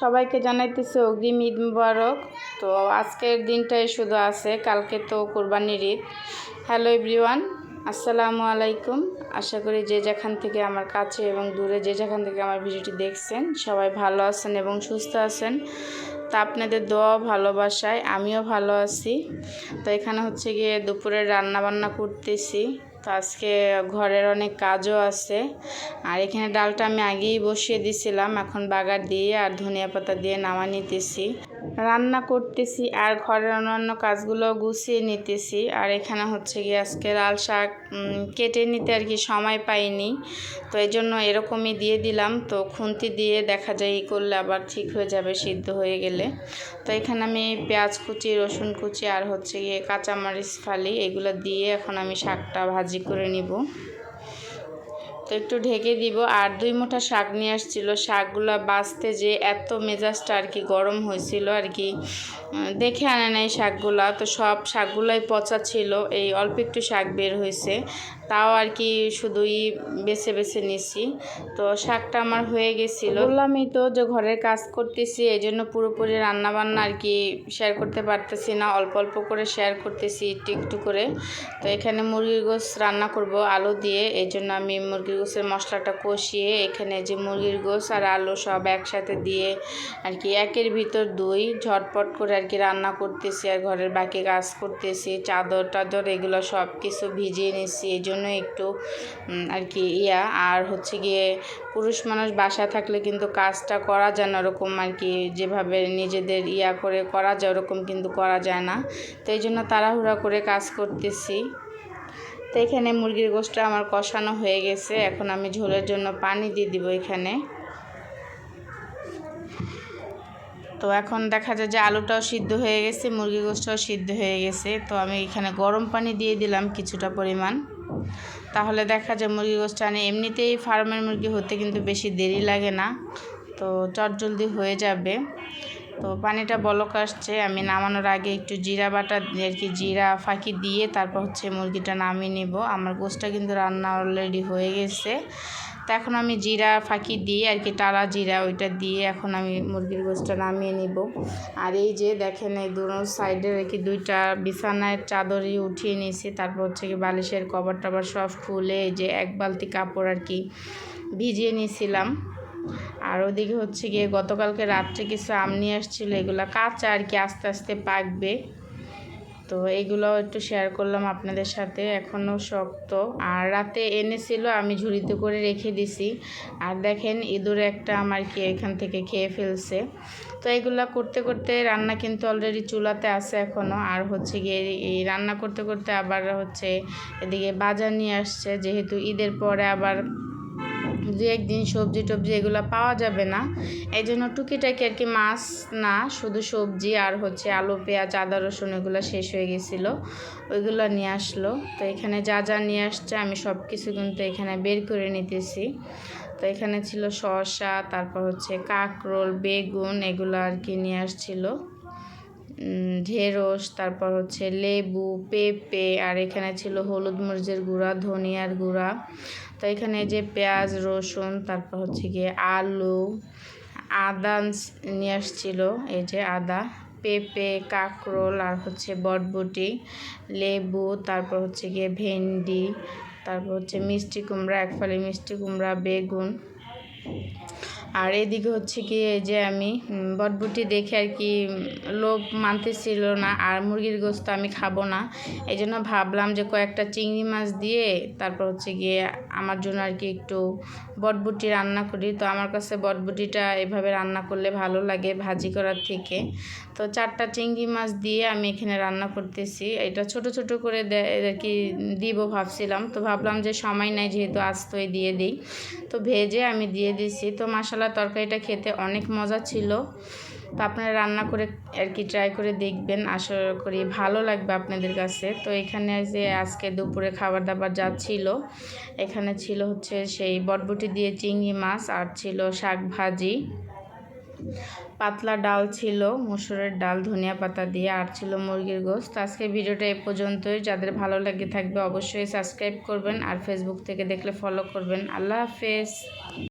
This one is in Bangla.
সবাইকে জানাইতেছে অগ্রিম ঈদ মুবারক। তো আজকের দিনটাই শুধু আছে, কালকে তো কোরবানির ঈদ। হ্যালো এভরিওয়ান আসসালামু আলাইকুম। আশা করি যে যেখান থেকে আমার কাছে এবং দূরে যে যেখান থেকে আমার ভিডিওটি দেখছেন, সবাই ভালো আছেন এবং সুস্থ আছেন। তা আপনাদের দোয়া ভালোবাসায়, আমিও ভালো আছি। তো এখানে হচ্ছে গিয়ে দুপুরে রান্না বান্না করতেছি। তো আজকে ঘরের অনেক কাজও আছে। আর এখানে ডালটা আমি আগেই বসিয়ে দিছিলাম, এখন বাগার দিয়ে আর ধনিয়া পাতা দিয়ে নামা নিতেছি। রান্না করতেছি আর ঘরের অন্যান্য কাজগুলো গুছিয়ে নিতেছি। আর এখানে হচ্ছে গিয়ে আজকে লাল শাক কেটে নিতে আর কি সময় পাইনি। তো এই জন্য এরকমই দিয়ে দিলাম। তো খুন্তি দিয়ে দেখা যায় ই করলে আবার ঠিক হয়ে যাবে সিদ্ধ হয়ে গেলে। তো এখানে আমি পেঁয়াজ কুচি, রসুন কুচি আর হচ্ছে গিয়ে কাঁচামরিচ ফালি, এগুলো দিয়ে এখন আমি শাকটা ভাজি করে নিব। তো একটু ঢেকে দিব। আর দুই মুঠা শাক নিয়ে আসছিল। শাকগুলো বাঁচতে যে এত মেজাজটা আর কি গরম হয়েছিল আর কি দেখে আনে নাই শাকগুলা। তো সব শাকগুলোই পচা ছিল। এই অল্প একটু শাক বের হয়েছে। তাও আর কি শুধুই বেছে বেছে নিছি। তো শাকটা আমার হয়ে গেছিল। বললামই তো যে ঘরের কাজ করতেছি, এই জন্য পুরোপুরি রান্নাবান্না আর কি শেয়ার করতে পারতেছি না। অল্প অল্প করে শেয়ার করতেছি, একটু একটু করে। তো এখানে মুরগির গোস রান্না করব আলু দিয়ে। এই জন্য আমি মুরগির গোসের মশলাটা কষিয়ে এখানে যে মুরগির গোস আর আলু সব একসাথে দিয়ে আর কি একের ভিতর দুই ঝটপট করে আর কি রান্না করতেছি আর ঘরের বাকি কাজ করতেছি। চাদর টাদর এগুলো সব কিছু ভিজিয়ে নিচ্ছি এই জন্য একটু আর কি ইয়া। আর হচ্ছে গিয়ে পুরুষ মানুষ বাসা থাকলে কিন্তু কাজটা করা যায় না, ওরকম আর কি যেভাবে নিজেদের ইয়া করে করা যায়, ওরকম কিন্তু করা যায় না। তো এই জন্য তাড়াহুড়া করে কাজ করতেছি। তো এখানে মুরগির গোষ্ঠটা আমার কষানো হয়ে গেছে। এখন আমি ঝোলের জন্য পানি দিয়ে দিব এখানে। তো এখন দেখা যায় যে আলুটাও সিদ্ধ হয়ে গেছে, মুরগি গোষ্ঠটাও সিদ্ধ হয়ে গেছে। তো আমি এখানে গরম পানি দিয়ে দিলাম কিছুটা পরিমাণ। তাহলে দেখা যায় মুরগি গোষ্ঠটা আনে, এমনিতেই ফার্মের মুরগি হতে কিন্তু বেশি দেরি লাগে না। তো চটজলদি হয়ে যাবে। তো পানিটা বলক আসছে, আমি নামানোর আগে একটু জিরা বাটা আর কি জিরা ফাঁকি দিয়ে তারপর হচ্ছে মুরগিটা নামিয়ে নিব। আমার গোষ্ঠটা কিন্তু রান্না অলরেডি হয়ে গেছে। তো এখন আমি জিরা ফাঁকি দিয়ে আর কি টালা জিরা ওইটা দিয়ে এখন আমি মুরগির গোষ্ঠটা নামিয়ে নিব। আর এই যে দেখেন এই দু সাইডের আর কি দুইটা বিছানায় চাদরই উঠিয়ে নিয়েছি, তারপর হচ্ছে কি বালিশের কভার টাবার সব খুলে এই যে এক বালতি কাপড় আর কি ভিজিয়ে নিয়েছিলাম। আর ওদিকে হচ্ছে গিয়ে গতকালকে রাত্রে কিছু আম নিয়ে আসছিল, এগুলো কাঁচা আর কি আস্তে আস্তে পাকবে। তো এইগুলো একটু শেয়ার করলাম আপনাদের সাথে এখনও শক্ত। আর রাতে এনেছিল, আমি ঝুড়িতে করে রেখে দিছি। আর দেখেন ইঁদুর একটা আমার কি এখান থেকে খেয়ে ফেলছে। তো এইগুলো করতে করতে রান্না কিন্তু অলরেডি চুলাতে আছে এখনও আর হচ্ছে গিয়ে এই রান্না করতে করতে আবার হচ্ছে এদিকে বাজার নিয়ে আসছে, যেহেতু ঈদের পরে আবার দু একদিন সবজি টবজি এগুলো পাওয়া যাবে না। এই জন্য টুকিটাকি আর কি মাছ না, শুধু সবজি আর হচ্ছে আলু, পেঁয়াজ, আদা, রসুন এগুলো শেষ হয়ে গেছিল। ওইগুলো নিয়ে আসলো। তো এখানে যা যা নিয়ে আসছে আমি সব কিছু কিন্তু এখানে বের করে নিতেছি। তো এখানে ছিল শসা, তারপর হচ্ছে কাঁকরোল, বেগুন এগুলো আর কি নিয়ে আসছিল। ঢেঁড়স, তারপর হচ্ছে লেবু, পেঁপে, আর এখানে ছিল হলুদ মরিচের গুঁড়া, ধনিয়ার গুঁড়া। তো এখানে যে পেঁয়াজ, রসুন, তারপর হচ্ছে গিয়ে আলু, আদা নিয়ে আসছিল, এই যে আদা, পেঁপে, কাঁকরোল, আর হচ্ছে বটবটি, লেবু, তারপর হচ্ছে গিয়ে ভেন্ডি, তারপর হচ্ছে মিষ্টি কুমড়া এক ফালি মিষ্টি কুমড়া, বেগুন। আর এদিকে হচ্ছে কি, এই যে আমি বটবুটি দেখে আর কি লোভ মানতেছিল না, আর মুরগির গোস্ত আমি খাব না। এই জন্য ভাবলাম যে কয়েকটা চিংড়ি মাছ দিয়ে তারপর হচ্ছে গিয়ে আমার জন্য আর কি একটু বটবুটি রান্না করি। তো আমার কাছে বটবুটিটা এভাবে রান্না করলে ভালো লাগে ভাজি করার থেকে। তো চারটা চিংড়ি মাছ দিয়ে আমি এখানে রান্না করতেছি। এটা ছোট ছোট করে আর কি দিব ভাবছিলাম। তো ভাবলাম যে সময় নাই যেহেতু আস্তই দিয়ে দিই। তো ভেজে আমি দিয়ে দিছি। তো মশলা তরকারিটা খেতে অনেক মজা ছিল। তো আপনারা রান্না করে আর কি ট্রাই করে দেখবেন। আশা করি ভালো লাগবে আপনাদের কাছে। তো এখানে যে আজকে দুপুরে খাবার দাবার যা ছিল, এখানে ছিল হচ্ছে সেই বটবটি দিয়ে চিংড়ি মাছ আর ছিল শাক ভাজি। পাতলা ডাল ছিল, মুসুরের ডাল, ধনিয়া পাতা দিয়ে আর ছিল মুরগির গোস্ত। আজকে ভিডিওটা এ পর্যন্তই। যাদের ভালো লাগে থাকবে অবশ্যই সাবস্ক্রাইব করবেন আর ফেসবুক থেকে দেখলে ফলো করবেন। আল্লাহ হাফেজ।